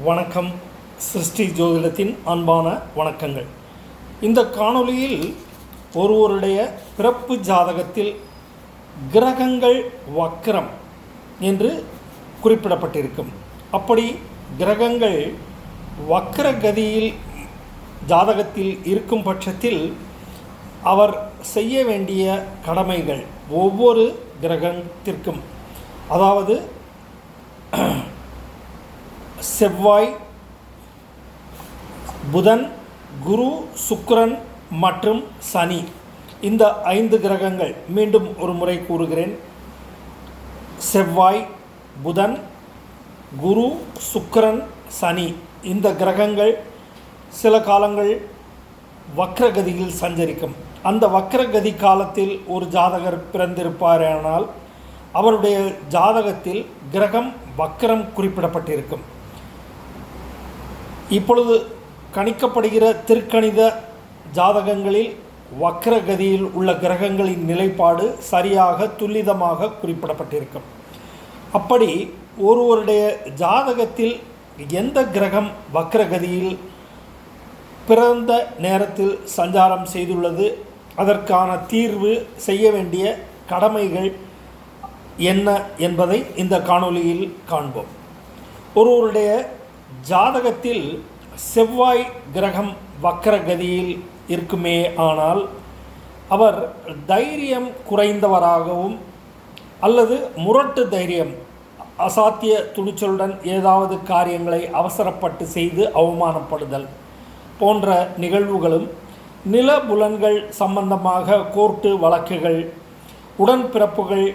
வணக்கம். சிருஷ்டி ஜோதிடத்தின் அன்பான வணக்கங்கள். இந்த காணொளியில் ஒருவருடைய பிறப்பு ஜாதகத்தில் கிரகங்கள் வக்கரம் என்று குறிப்பிடப்பட்டிருக்கும். அப்படி கிரகங்கள் வக்ர கதியில் ஜாதகத்தில் இருக்கும் பட்சத்தில் அவர் செய்ய வேண்டிய கடமைகள் ஒவ்வொரு கிரகத்திற்கும். அதாவது செவ்வாய் புதன் குரு சுக்கிரன் மற்றும் சனி. இந்த ஐந்து கிரகங்கள் மீண்டும் ஒரு முறை கூறுகிறேன். செவ்வாய் புதன் குரு சுக்கிரன் சனி. இந்த கிரகங்கள் சில காலங்கள் வக்ரகதியில் சஞ்சரிக்கும். அந்த வக்ரகதி காலத்தில் ஒரு ஜாதகர் பிறந்திருப்பாரானால் அவருடைய ஜாதகத்தில் கிரகம் வக்ரம் குறிப்பிடப்பட்டிருக்கும். இப்பொழுது கணிக்கப்படுகிற திருக்கணித ஜாதகங்களில் வக்ரகதியில் உள்ள கிரகங்களின் நிலைப்பாடு சரியாக துல்லிதமாக குறிப்பிடப்பட்டிருக்கும். அப்படி ஒருவருடைய ஜாதகத்தில் எந்த கிரகம் வக்ரகதியில் பிறந்த நேரத்தில் சஞ்சாரம் செய்துள்ளது அதற்கான தீர்வு செய்ய வேண்டிய கடமைகள் என்ன என்பதை இந்த காணொளியில் காண்போம். ஒருவருடைய ஜாதகத்தில் செவ்வாய் கிரகம் வக்கரகதியில் இருக்குமே ஆனால் அவர் தைரியம் குறைந்தவராகவும் அல்லது முரட்டு தைரியம் அசாத்திய துணிச்சலுடன் ஏதாவது காரியங்களை அவசரப்பட்டு செய்து அவமானப்படுதல் போன்ற நிகழ்வுகளும் நில புலன்கள் சம்பந்தமாக கோர்ட்டு வழக்குகள் உடன்பிறப்புகள்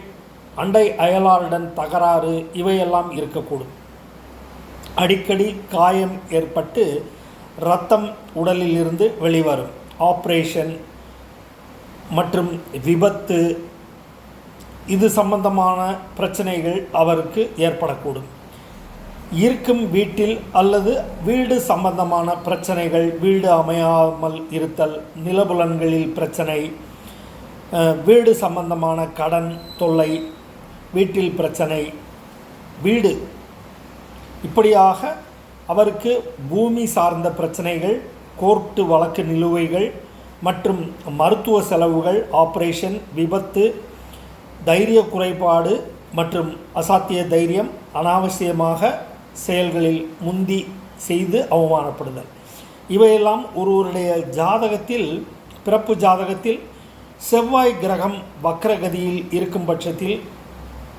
அண்டை அயலாருடன் தகராறு இவையெல்லாம் இருக்கக்கூடும். அடிக்கடி காயம் ஏற்பட்டு இரத்தம் உடலில் இருந்து வெளிவரும். ஆப்ரேஷன் மற்றும் விபத்து இது சம்பந்தமான பிரச்சனைகள் அவருக்கு ஏற்படக்கூடும். இருக்கும் வீட்டில் அல்லது வீடு சம்பந்தமான பிரச்சனைகள் வீடு அமையாமல் இருத்தல் நிலபுலன்களில் பிரச்சனை வீடு சம்பந்தமான கடன் தொல்லை வீட்டில் பிரச்சனை வீடு இப்படியாக அவருக்கு பூமி சார்ந்த பிரச்சனைகள் கோர்ட்டு வழக்கு நிலுவைகள் மற்றும் மருத்துவ செலவுகள் ஆப்ரேஷன் விபத்து தைரிய குறைபாடு மற்றும் அசாத்திய தைரியம் அனாவசியமாக செயல்களில் முந்தி செய்து அவமானப்படுதல். இவையெல்லாம் ஒருவருடைய ஜாதகத்தில் பிறப்பு ஜாதகத்தில் செவ்வாய் கிரகம் வக்ரகதியில் இருக்கும் பட்சத்தில்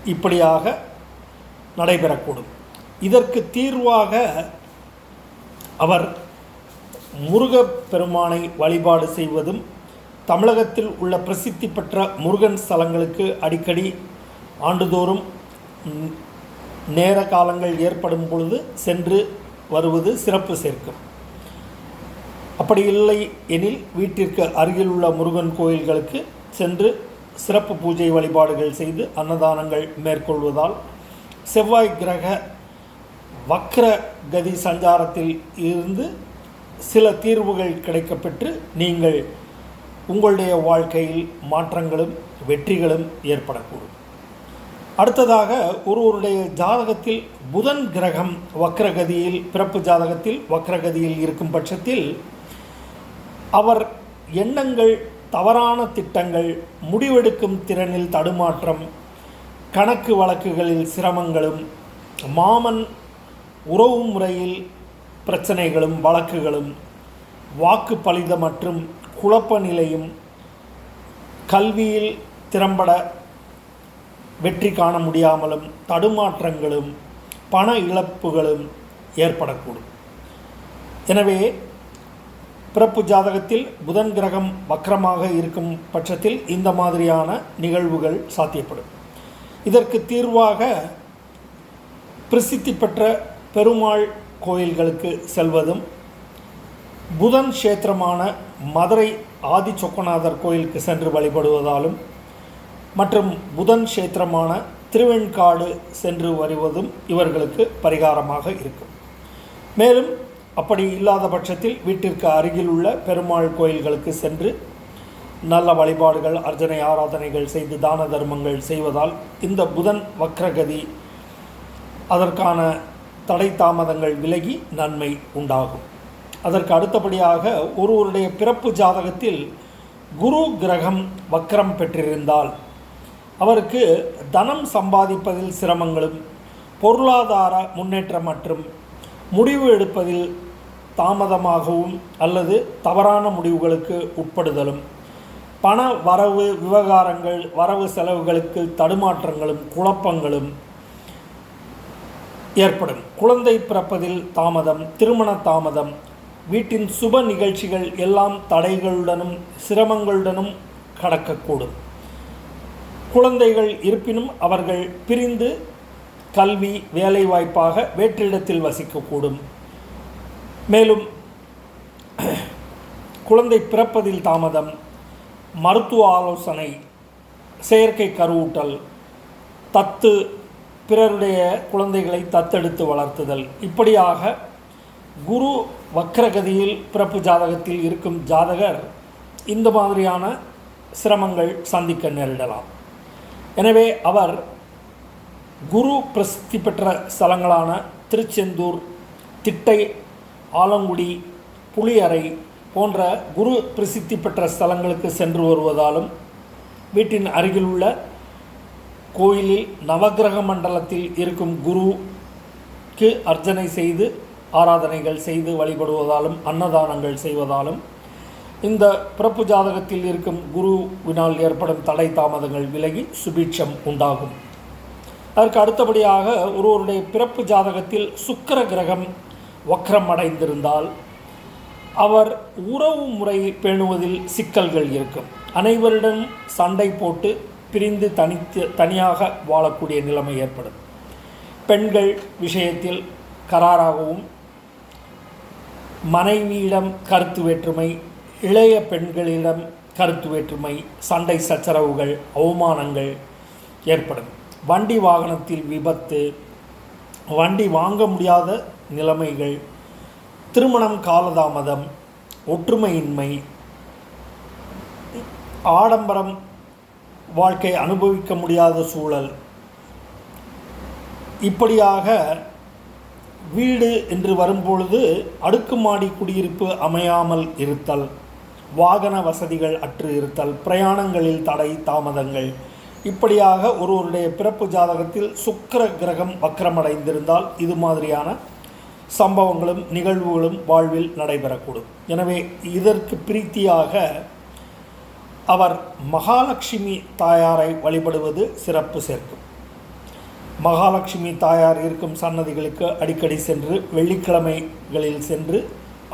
இப்படியாக நடைபெறக்கூடும். இதற்கு தீர்வாக அவர் முருகப்பெருமானை வழிபாடு செய்வதும் தமிழகத்தில் உள்ள பிரசித்தி பெற்ற முருகன் ஸ்தலங்களுக்கு அடிக்கடி ஆண்டுதோறும் நேர காலங்கள் ஏற்படும் பொழுது சென்று வருவது சிறப்பு சேர்க்கும். அப்படி இல்லை எனில் வீட்டிற்கு அருகில் உள்ள முருகன் கோயில்களுக்கு சென்று சிறப்பு பூஜை வழிபாடுகள் செய்து அன்னதானங்கள் மேற்கொள்வதால் செவ்வாய் கிரக வக்ர கதி சஞ்சாரத்தில் இருந்து சில தீர்வுகள் கிடைக்கப்பெற்று நீங்கள் உங்களுடைய வாழ்க்கையில் மாற்றங்களும் வெற்றிகளும் ஏற்படக்கூடும். அடுத்ததாக ஒருவருடைய ஜாதகத்தில் புதன் கிரகம் வக்ரகதியில் பிறப்பு ஜாதகத்தில் வக்ரகதியில் இருக்கும் பட்சத்தில் அவர் எண்ணங்கள் தவறான திட்டங்கள் முடிவெடுக்கும் திறனில் தடுமாற்றம் கணக்கு வழக்குகளில் சிரமங்களும் மாமன் உறவு முறையில் பிரச்சனைகளும் வழக்குகளும் வாக்கு பலித மற்றும் குழப்ப நிலையும் கல்வியில் திறம்பட வெற்றி காண முடியாமலும் தடுமாற்றங்களும் பண இழப்புகளும் ஏற்படக்கூடும். எனவே பிறப்பு ஜாதகத்தில் புதன் கிரகம் வக்கரமாக இருக்கும் பட்சத்தில் இந்த மாதிரியான நிகழ்வுகள் சாத்தியப்படும். இதற்கு தீர்வாக பிரசித்தி பெற்ற பெருமாள் கோயில்களுக்கு செல்வதும் புதன் கஷேத்திரமான மதுரை ஆதி சொக்கநாதர் கோயிலுக்கு சென்று வழிபடுவதாலும் மற்றும் புதன் கஷேத்திரமான திருவெண்காடு சென்று வருவதும் இவர்களுக்கு பரிகாரமாக இருக்கும். மேலும் அப்படி இல்லாத பட்சத்தில் வீட்டிற்கு அருகில் உள்ள பெருமாள் கோயில்களுக்கு சென்று நல்ல வழிபாடுகள் அர்ச்சனை ஆராதனைகள் செய்து தான தர்மங்கள் செய்வதால் இந்த புதன் வக்ரகதி அதற்கான தடை தாமதங்கள் விலகி நன்மை உண்டாகும். அதற்கு அடுத்தபடியாக ஒருவருடைய பிறப்பு ஜாதகத்தில் குரு கிரகம் வக்கரம் பெற்றிருந்தால் அவருக்கு தனம் சம்பாதிப்பதில் சிரமங்களும் பொருளாதார முன்னேற்றம் மற்றும் முடிவு எடுப்பதில் தாமதமாகவும் அல்லது தவறான முடிவுகளுக்கு உட்படுதலும் பண வரவு விவகாரங்கள் வரவு செலவுகளுக்கு தடுமாற்றங்களும் குழப்பங்களும் ஏற்படும். குழந்தை பிறப்பதில் தாமதம் திருமண தாமதம் வீட்டின் சுப நிகழ்ச்சிகள் எல்லாம் தடைகளுடனும் சிரமங்களுடனும் கடக்கக்கூடும். குழந்தைகள் இருப்பினும் அவர்கள் பிரிந்து கல்வி வேலைவாய்ப்பாக வேற்றிடத்தில் வசிக்கக்கூடும். மேலும் குழந்தை பிறப்பதில் தாமதம் மருத்துவ ஆலோசனை செயற்கை கருவூட்டல் தத்து பிறருடைய குழந்தைகளை தத்தெடுத்து வளர்த்துதல். இப்படியாக குரு வக்ரகதியில் பிறப்பு ஜாதகத்தில் இருக்கும் ஜாதகர் இந்த மாதிரியான சிரமங்கள் சந்திக்க நேரிடலாம். எனவே அவர் குரு பிரசித்தி பெற்ற ஸ்தலங்களான திருச்செந்தூர் திட்டை ஆலங்குடி புளியறை போன்ற குரு பிரசித்தி பெற்ற ஸ்தலங்களுக்கு சென்று வருவதாலும் வீட்டின் அருகிலுள்ள கோயிலில் நவகிரக மண்டலத்தில் இருக்கும் குருவுக்கு அர்ச்சனை செய்து ஆராதனைகள் செய்து வழிபடுவதாலும் அன்னதானங்கள் செய்வதாலும் இந்த பிறப்பு ஜாதகத்தில் இருக்கும் குருவினால் ஏற்படும் தடை தாமதங்கள் விலகி சுபீட்சம் உண்டாகும். அதற்கு அடுத்தபடியாக ஒருவருடைய பிறப்பு ஜாதகத்தில் சுக்கிர கிரகம் வக்ரம் அடைந்திருந்தால் அவர் உறவு முறை பேணுவதில் சிக்கல்கள் இருக்கும். அனைவரிடம் சண்டை போட்டு பிரிந்து தனித்து தனியாக வாழக்கூடிய நிலைமை ஏற்படும். பெண்கள் விஷயத்தில் கராராகவும் மனைவியிடம் கருத்து வேற்றுமை இளைய பெண்களிடம் கருத்து வேற்றுமை சண்டை சச்சரவுகள் அவமானங்கள் ஏற்படும். வண்டி வாகனத்தில் விபத்து வண்டி வாங்க முடியாத நிலைமைகள் திருமணம் காலதாமதம் ஒற்றுமையின்மை ஆடம்பரம் வாழ்க்கை அனுபவிக்க முடியாத சூழல். இப்படியாக வீடு என்று வரும்பொழுது அடுக்குமாடி குடியிருப்பு அமையாமல் இருத்தல் வாகன வசதிகள் அற்று இருத்தல் பிரயாணங்களில் தடை தாமதங்கள். இப்படியாக ஒருவருடைய பிறப்பு ஜாதகத்தில் சுக்கிர கிரகம் வக்கரமடைந்திருந்தால் இது மாதிரியான சம்பவங்களும் நிகழ்வுகளும் வாழ்வில் நடைபெறக்கூடும். எனவே இதற்கு பிரீத்தியாக அவர் மகாலட்சுமி தாயாரை வழிபடுவது சிறப்பு சேர்க்கும். மகாலட்சுமி தாயார் இருக்கும் சன்னதிகளுக்கு அடிக்கடி சென்று வெள்ளிக்கிழமைகளில் சென்று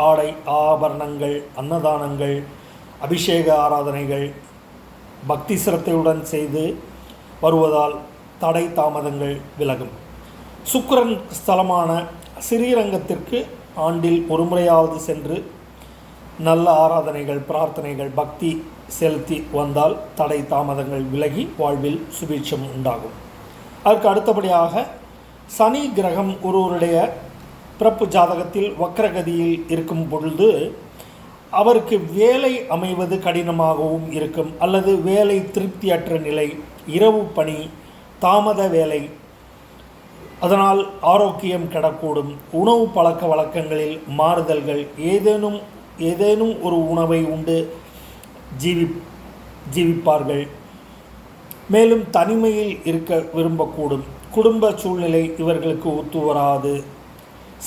ஆடை ஆபரணங்கள் அன்னதானங்கள் அபிஷேக ஆராதனைகள் பக்தி சிரத்தையுடன் செய்து வருவதால் தடை தாமதங்கள் விலகும். சுக்கரன் ஸ்தலமான ஸ்ரீரங்கத்திற்கு ஆண்டில் ஒருமுறையாவது சென்று நல்ல ஆராதனைகள் பிரார்த்தனைகள் பக்தி செலுத்தி வந்தால் தடை தாமதங்கள் விலகி வாழ்வில் சுபீட்சம் உண்டாகும். அதற்கு அடுத்தபடியாக சனி கிரகம் ஒருவருடைய பிறப்பு ஜாதகத்தில் வக்ரகதியில் இருக்கும் பொழுது அவருக்கு வேலை அமைவது கடினமாகவும் இருக்கும் அல்லது வேலை திருப்தியற்ற நிலை இரவு பணி தாமத வேலை அதனால் ஆரோக்கியம் கெடக்கூடும். உணவு பழக்க வழக்கங்களில் மாறுதல்கள் ஏதேனும் ஏதேனும் ஒரு உணவை உண்டு. ஜீவி ஜீவிப்பார்கள். மேலும் தனிமையில் இருக்க விரும்பக்கூடும். குடும்ப சூழ்நிலை இவர்களுக்கு ஒத்து வராது.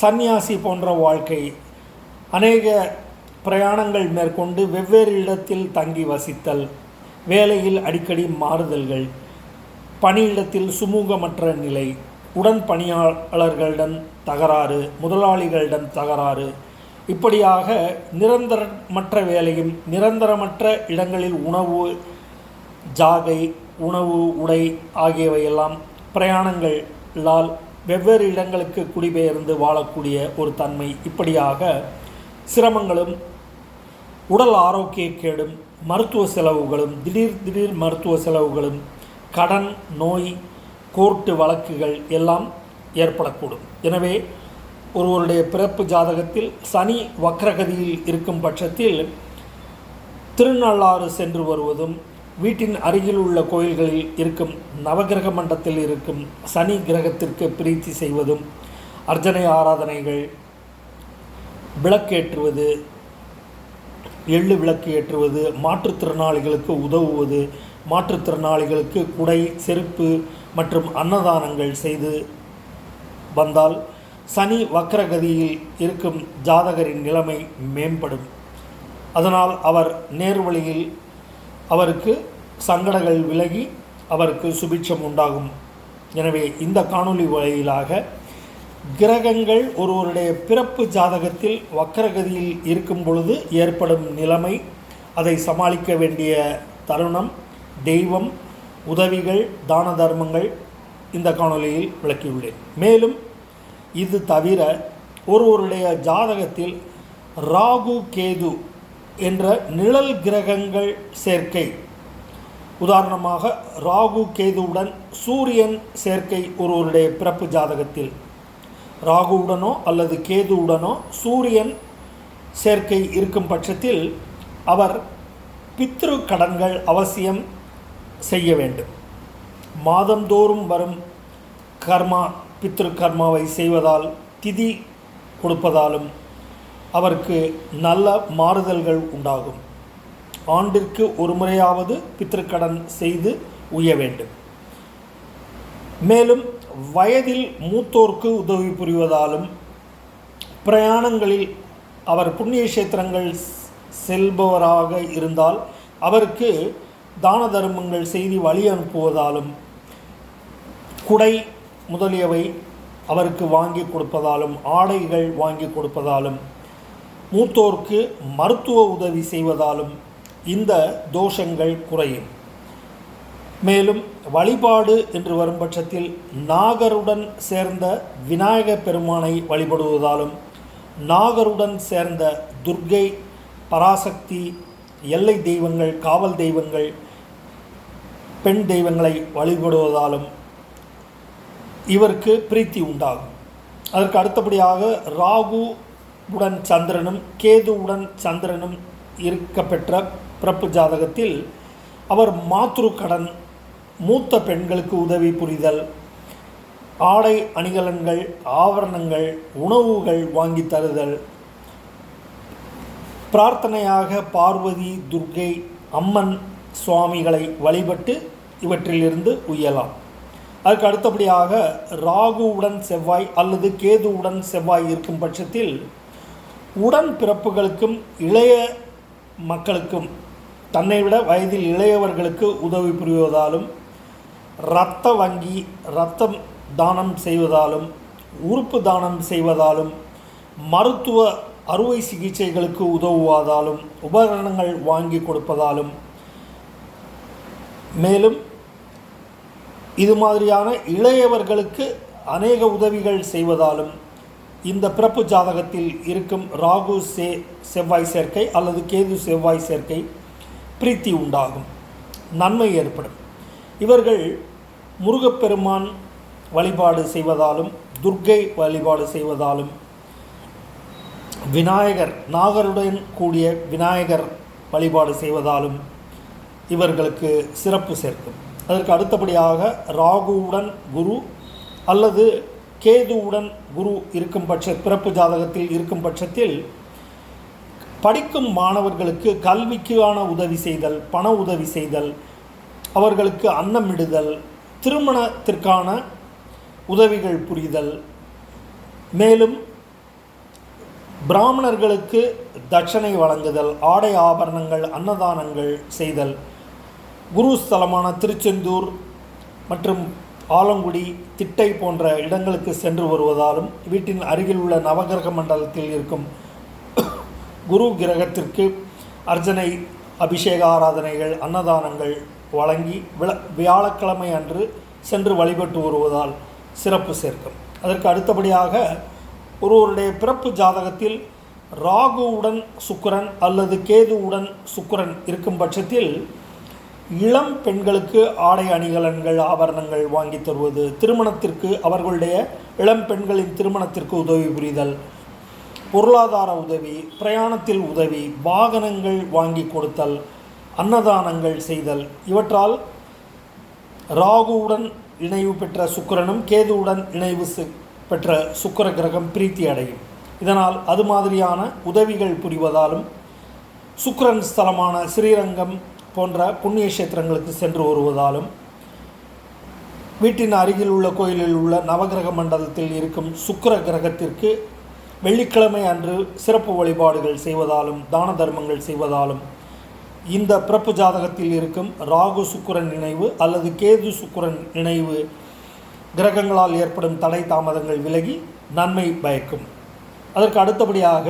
சந்நியாசி போன்ற வாழ்க்கை அநேக பிரயாணங்கள் மேற்கொண்டு வெவ்வேறு இடத்தில் தங்கி வசித்தல் வேலையில் அடிக்கடி மாறுதல்கள் பணியிடத்தில் சுமூகமற்ற நிலை உடன் பணியாளர்களிடம் தகராறு முதலாளிகளிடம் தகராறு இப்படியாக நிரந்தரமற்ற வேலையும் நிரந்தரமற்ற இடங்களில் உணவு ஜாகை உணவு உடை ஆகியவையெல்லாம் பிரயாணங்களால் வெவ்வேறு இடங்களுக்கு குடிபெயர்ந்து வாழக்கூடிய ஒரு தன்மை. இப்படியாக சிரமங்களும் உடல் ஆரோக்கிய கேடும் மருத்துவ செலவுகளும் திடீர் திடீர் மருத்துவ செலவுகளும் கடன் நோய் கோர்ட்டு வழக்குகள் எல்லாம் ஏற்படக்கூடும். எனவே ஒருவருடைய பிறப்பு ஜாதகத்தில் சனி வக்ரகதியில் இருக்கும் பட்சத்தில் திருநள்ளாறு சென்று வருவதும் வீட்டின் அருகில் உள்ள கோயில்களில் இருக்கும் நவகிரக மண்டத்தில் இருக்கும் சனி கிரகத்திற்கு பிரீத்தி செய்வதும் அர்ச்சனை ஆராதனைகள் விளக்கேற்றுவது எள்ளு விளக்கு ஏற்றுவது மாற்றுத்திறனாளிகளுக்கு உதவுவது மாற்றுத்திறனாளிகளுக்கு குடை செருப்பு மற்றும் அன்னதானங்கள் செய்து வந்தால் சனி வக்ரகதியில் இருக்கும் ஜாதகரின் நிலைமை மேம்படும். அதனால் அவர் நேர்வழியில் அவருக்கு சங்கடங்கள் விலகி அவருக்கு சுபிட்சம் உண்டாகும். எனவே இந்த காணொளி வழியிலாக கிரகங்கள் ஒருவருடைய பிறப்பு ஜாதகத்தில் வக்கரகதியில் இருக்கும் பொழுது ஏற்படும் நிலைமை அதை சமாளிக்க வேண்டிய தருணம் தெய்வம் உதவிகள் தான தர்மங்கள் இந்த காணொளியில் விளக்கியுள்ளேன். மேலும் இது தவிர ஒருவருடைய ஜாதகத்தில் ராகு கேது என்ற நிழல் கிரகங்கள் சேர்க்கை. உதாரணமாக ராகு கேதுவுடன் சூரியன் சேர்க்கை ஒருவருடைய பிறப்பு ஜாதகத்தில். ராகுவுடனோ அல்லது கேதுவுடனோ சூரியன் சேர்க்கை இருக்கும் பட்சத்தில் அவர் பித்ரு கடன்கள் அவசியம் செய்ய வேண்டும். மாதந்தோறும் வரும் கர்மா பித்ரு செய்வதால் திதி கொடுப்பதாலும் அவருக்கு நல்ல மாறுதல்கள் உண்டாகும். ஆண்டிற்கு ஒரு முறையாவது பித்திருக்கடன் செய்து உய வேண்டும். மேலும் வயதில் மூத்தோர்க்கு உதவி புரிவதாலும் பிரயாணங்களில் அவர் புண்ணிய கஷேத்திரங்கள் செல்பவராக இருந்தால் அவருக்கு தான தர்மங்கள் செய்து வழி அனுப்புவதாலும் குடை முதலியவை அவருக்கு வாங்கி கொடுப்பதாலும் ஆடைகள் வாங்கி கொடுப்பதாலும் மூத்தோர்க்கு மருத்துவ உதவி செய்வதாலும் இந்த தோஷங்கள் குறையும். மேலும் வழிபாடு என்று வரும் பட்சத்தில் நாகருடன் சேர்ந்த விநாயக பெருமானை வழிபடுவதாலும் நாகருடன் சேர்ந்த துர்க்கை பராசக்தி எல்லை தெய்வங்கள் காவல் தெய்வங்கள் பெண் தெய்வங்களை வழிபடுவதாலும் இவருக்கு பிரீத்தி உண்டாகும். அதற்கு அடுத்தபடியாக ராகு உடன் சந்திரனும் கேதுவுடன் சந்திரனும் இருக்கப்பெற்ற பிறப்பு ஜாதகத்தில் அவர் மாத்ரு கடன் மூத்த பெண்களுக்கு உதவி புரிதல் ஆடை அணிகலன்கள் ஆவரணங்கள் உணவுகள் வாங்கி தருதல் பிரார்த்தனையாக பார்வதி துர்க்கை அம்மன் சுவாமிகளை வழிபட்டு இவற்றிலிருந்து உயலாம். அதுக்கு அடுத்தபடியாக ராகுவுடன் செவ்வாய் அல்லது கேதுவுடன் செவ்வாய் இருக்கும் பட்சத்தில் உடன் பிறப்புகளுக்கும் இளைய மக்களுக்கும் தன்னை விட வயதில் இளையவர்களுக்கு உதவி புரிவதாலும் இரத்த வங்கி இரத்தம் தானம் செய்வதாலும் உறுப்பு தானம் செய்வதாலும் மருத்துவ அறுவை சிகிச்சைகளுக்கு உதவுவதாலும் உபகரணங்கள் வாங்கி கொடுப்பதாலும் மேலும் இது மாதிரியான இளையவர்களுக்கு அநேக உதவிகள் செய்வதாலும் இந்த பிறப்பு ஜாதகத்தில் இருக்கும் ராகு சே செவ்வாய் சேர்க்கை அல்லது கேது செவ்வாய் சேர்க்கை பிரீத்தி உண்டாகும். நன்மை ஏற்படும். இவர்கள் முருகப்பெருமான் வழிபாடு செய்வதாலும் துர்க்கை வழிபாடு செய்வதாலும் விநாயகர் நாகருடன் கூடிய விநாயகர் வழிபாடு செய்வதாலும் இவர்களுக்கு சிறப்பு சேர்க்கும். அதற்கு அடுத்தபடியாக ராகுவுடன் குரு அல்லது கேதுவுடன் குரு இருக்கும் பட்ச பிறப்பு ஜாதகத்தில் இருக்கும் பட்சத்தில் படிக்கும் மாணவர்களுக்கு கல்விக்கான உதவி செய்தல் பண உதவி செய்தல் அவர்களுக்கு அன்னமிடுதல் திருமணத்திற்கான உதவிகள் புரிதல். மேலும் பிராமணர்களுக்கு தட்சணை வழங்குதல் ஆடை ஆபரணங்கள் அன்னதானங்கள் செய்தல். குரு ஸ்தலமான திருச்செந்தூர் மற்றும் ஆலங்குடி திட்டை போன்ற இடங்களுக்கு சென்று வருவதாலும் வீட்டின் அருகில் உள்ள நவகிரக மண்டலத்தில் இருக்கும் குரு கிரகத்திற்கு அர்ச்சனை அபிஷேக ஆராதனைகள் அன்னதானங்கள் வழங்கி விழ வியாழக்கிழமை அன்று சென்று வழிபட்டு வருவதால் சிறப்பு சேர்க்கும். அதற்கு அடுத்தபடியாக ஒருவருடைய பிறப்பு ஜாதகத்தில் ராகுவுடன் சுக்கிரன் அல்லது கேதுவுடன் சுக்கரன் இருக்கும் பட்சத்தில் இளம் பெண்களுக்கு ஆடை அணிகலன்கள் ஆபரணங்கள் வாங்கி தருவது திருமணத்திற்கு அவர்களுடைய இளம் பெண்களின் திருமணத்திற்கு உதவி புரிதல் பொருளாதார உதவி பிரயாணத்தில் உதவி வாகனங்கள் வாங்கி கொடுத்தல் அன்னதானங்கள் செய்தல். இவற்றால் ராகுவுடன் இணைவு பெற்ற சுக்கரனும் கேதுவுடன் இணைவு செ- பெற்ற சுக்கர கிரகம் பிரீத்தி அடையும். இதனால் அது மாதிரியான உதவிகள் புரிவதாலும் சுக்கரன் ஸ்தலமான ஸ்ரீரங்கம் போன்ற புண்ணிய கஷேத்திரங்களுக்கு சென்று வருவதாலும் வீட்டின் அருகில் உள்ள கோயிலில் உள்ள நவகிரக மண்டலத்தில் இருக்கும் சுக்கிர கிரகத்திற்கு வெள்ளிக்கிழமை அன்று சிறப்பு வழிபாடுகள் செய்வதாலும் தான தர்மங்கள் செய்வதாலும் இந்த பிறப்பு ஜாதகத்தில் இருக்கும் ராகு சுக்கிரன் நினைவு அல்லது கேது சுக்கரன் நினைவு கிரகங்களால் ஏற்படும் தடை தாமதங்கள் விலகி நன்மை பயக்கும். அதற்கு அடுத்தபடியாக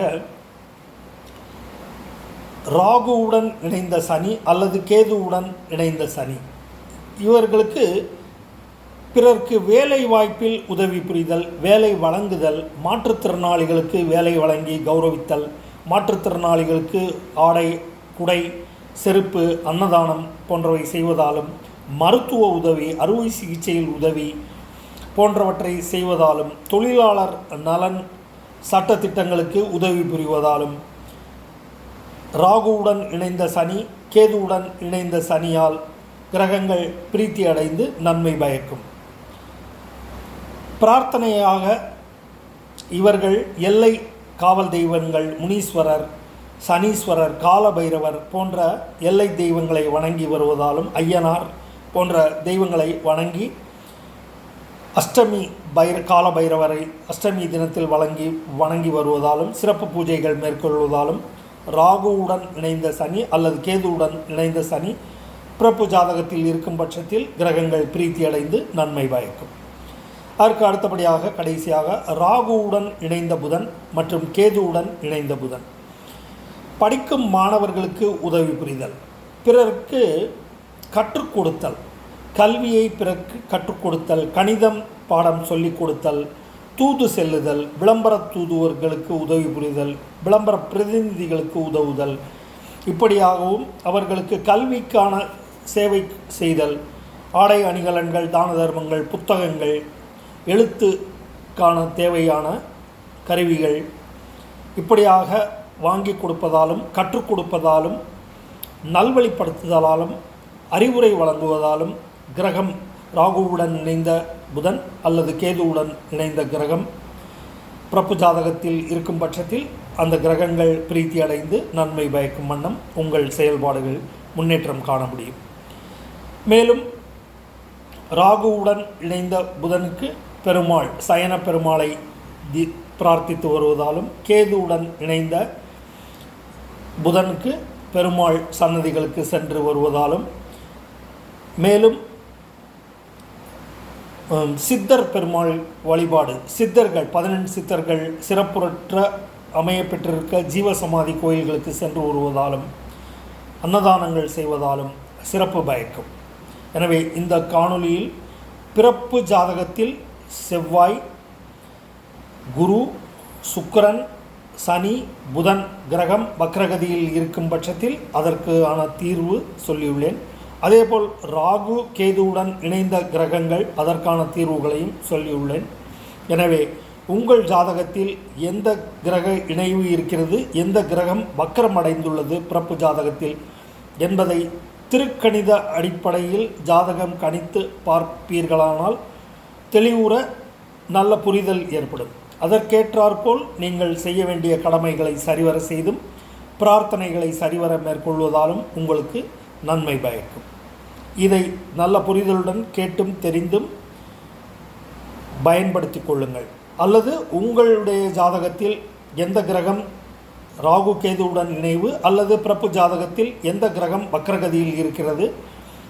ராகுவுடன் இணைந்த சனி அல்லது கேதுவுடன் இணைந்த சனி. இவர்களுக்கு பிறர்க்கு வேலை வாய்ப்பில் உதவி புரிதல் வேலை வழங்குதல் மாற்றுத்திறனாளிகளுக்கு வேலை வழங்கி கௌரவித்தல் மாற்றுத்திறனாளிகளுக்கு ஆடை குடை செருப்பு அன்னதானம் போன்றவை செய்வதாலும் மருத்துவ உதவி அறுவை சிகிச்சையில் உதவி போன்றவற்றை செய்வதாலும் தொழிலாளர் நலன் சட்டத்திட்டங்களுக்கு உதவி புரிவதாலும் ராகுவுடன் இணைந்த சனி கேதுவுடன் இணைந்த சனியால் கிரகங்கள் பிரீத்தி அடைந்து நன்மை பயக்கும். பிரார்த்தனையாக இவர்கள் எல்லை காவல் தெய்வங்கள் முனீஸ்வரர் சனீஸ்வரர் காலபைரவர் போன்ற எல்லை தெய்வங்களை வணங்கி வருவதாலும் ஐயனார் போன்ற தெய்வங்களை வணங்கி அஷ்டமி பைர கால பைரவரை அஷ்டமி தினத்தில் வழங்கி வணங்கி வருவதாலும் சிறப்பு பூஜைகள் மேற்கொள்வதாலும் ராகுவுடன் இணைந்த சனி அல்லது கேதுவுடன் இணைந்த சனி பிறப்பு ஜாதகத்தில் இருக்கும் பட்சத்தில் கிரகங்கள் பிரீத்தி அடைந்து நன்மை பயக்கும். அதற்கு அடுத்தபடியாக கடைசியாக ராகுவுடன் இணைந்த புதன் மற்றும் கேதுவுடன் இணைந்த புதன். படிக்கும் மாணவர்களுக்கு உதவி புரிதல். பிறருக்கு கற்றுக் கொடுத்தல். கல்வியை பிறருக்கு கற்றுக் கொடுத்தல். கணிதம் பாடம் சொல்லிக் கொடுத்தல். தூது செல்லுதல் விளம்பர தூதுவர்களுக்கு உதவி புரிதல் விளம்பர பிரதிநிதிகளுக்கு உதவுதல். இப்படியாகவும் அவர்களுக்கு கல்விக்கான சேவை செய்தல் ஆடை அணிகலன்கள் தான தர்மங்கள் புத்தகங்கள் எழுத்துக்கான தேவையான கருவிகள் இப்படியாக வாங்கி கொடுப்பதாலும் கற்றுக் கொடுப்பதாலும் நல்வழிப்படுத்துதலாலும் அறிவுரை வழங்குவதாலும் கிரகம் ராகுவுடன் இணைந்த புதன் அல்லது கேதுவுடன் இணைந்த கிரகம். பிறப்பு ஜாதகத்தில் இருக்கும் பட்சத்தில் அந்த கிரகங்கள் பிரீத்தி அடைந்து நன்மை பயக்கும் வண்ணம் உங்கள் செயல்பாடுகள் முன்னேற்றம் காண முடியும். மேலும் ராகுவுடன் இணைந்த புதனுக்கு பெருமாள் சயன பெருமாளை தி பிரார்த்தித்து வருவதாலும் கேதுவுடன் இணைந்த புதனுக்கு பெருமாள் சன்னதிகளுக்கு சென்று வருவதாலும் மேலும் சித்தர் பெருமாள் வழிபாடு. சித்தர்கள் பதினெண்டு சித்தர்கள் சிறப்புறற்ற அமைய பெற்றிருக்க ஜீவசமாதி கோயில்களுக்கு சென்று வருவதாலும் அன்னதானங்கள் செய்வதாலும் சிறப்பு பயக்கும். எனவே இந்த காணொளியில் பிறப்பு ஜாதகத்தில் செவ்வாய் குரு சுக்கரன் சனி புதன் கிரகம் வக்ரகதியில் இருக்கும் பட்சத்தில் அதற்கான தீர்வு சொல்லியுள்ளேன். அதேபோல் ராகு கேதுவுடன் இணைந்த கிரகங்கள் அதற்கான தீர்வுகளையும் சொல்லியுள்ளேன். எனவே உங்கள் ஜாதகத்தில் எந்த கிரக இணைவு இருக்கிறது எந்த கிரகம் வக்கரம் அடைந்துள்ளது பிறப்பு ஜாதகத்தில் என்பதை திருக்கணித அடிப்படையில் ஜாதகம் கணித்து பார்ப்பீர்களானால் தெளிவுற நல்ல புரிதல் ஏற்படும். அதற்கேற்றாற்போல் நீங்கள் செய்ய வேண்டிய கடமைகளை சரிவர செய்தும் பிரார்த்தனைகளை சரிவர மேற்கொள்வதாலும் உங்களுக்கு நன்மை பயக்கும். இதை நல்ல புரிதலுடன் கேட்டும் தெரிந்தும் பயன்படுத்தி கொள்ளுங்கள். அல்லது உங்களுடைய ஜாதகத்தில் எந்த கிரகம் ராகு கேதுவுடன் இணைவு அல்லது பிறப்பு ஜாதகத்தில் எந்த கிரகம் வக்ரகதியில் இருக்கிறது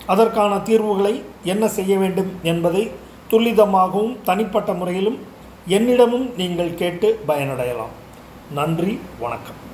அதற்கான தீர்வுகளை என்ன செய்ய வேண்டும் என்பதை துல்லிதமாகவும் தனிப்பட்ட முறையிலும் என்னிடமும் நீங்கள் கேட்டு பயனடையலாம். நன்றி வணக்கம்.